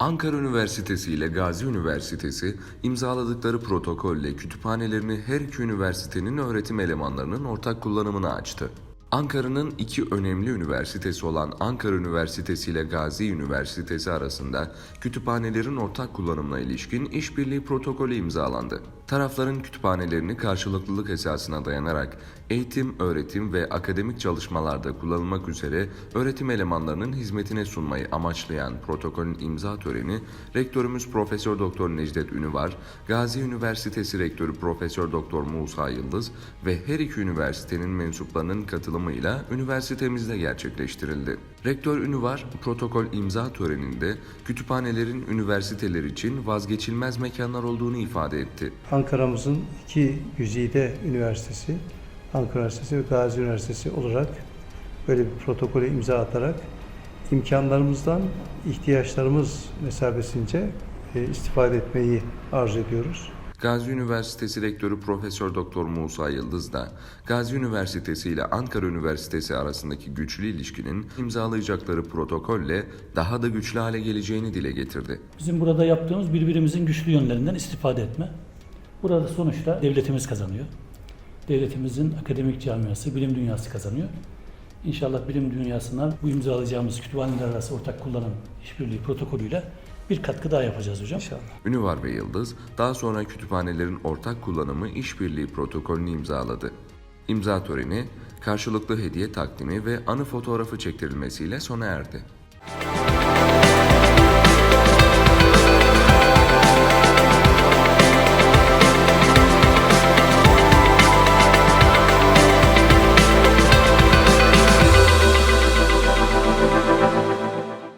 Ankara Üniversitesi ile Gazi Üniversitesi imzaladıkları protokolle kütüphanelerini her iki üniversitenin öğretim elemanlarının ortak kullanımına açtı. Ankara'nın iki önemli üniversitesi olan Ankara Üniversitesi ile Gazi Üniversitesi arasında kütüphanelerin ortak kullanımına ilişkin işbirliği protokolü imzalandı. Tarafların kütüphanelerini karşılıklılık esasına dayanarak eğitim, öğretim ve akademik çalışmalarda kullanılmak üzere öğretim elemanlarının hizmetine sunmayı amaçlayan protokolün imza töreni Rektörümüz Profesör Doktor Necdet Ünüvar, Gazi Üniversitesi Rektörü Profesör Doktor Musa Yıldız ve her iki üniversitenin mensuplarının katılımıyla üniversitemizde gerçekleştirildi. Rektör Ünüvar, protokol imza töreninde kütüphanelerin üniversiteler için vazgeçilmez mekanlar olduğunu ifade etti. Ankara'mızın iki güzide üniversitesi, Ankara Üniversitesi ve Gazi Üniversitesi olarak böyle bir protokole imza atarak imkanlarımızdan ihtiyaçlarımız mesabesince e, istifade etmeyi arzu ediyoruz. Gazi Üniversitesi Rektörü Profesör Doktor Musa Yıldız da Gazi Üniversitesi ile Ankara Üniversitesi arasındaki güçlü ilişkinin imzalayacakları protokolle daha da güçlü hale geleceğini dile getirdi. Bizim burada yaptığımız birbirimizin güçlü yönlerinden istifade etme. Burada sonuçta devletimiz kazanıyor. Devletimizin akademik camiası, bilim dünyası kazanıyor. İnşallah bilim dünyasına bu imzalayacağımız kütüphaneler arası ortak kullanım işbirliği protokolüyle bir katkı daha yapacağız hocam. İnşallah. Ünüvar ve Yıldız daha sonra kütüphanelerin ortak kullanımı işbirliği protokolünü imzaladı. İmza töreni karşılıklı hediye takdimi ve anı fotoğrafı çektirilmesiyle sona erdi.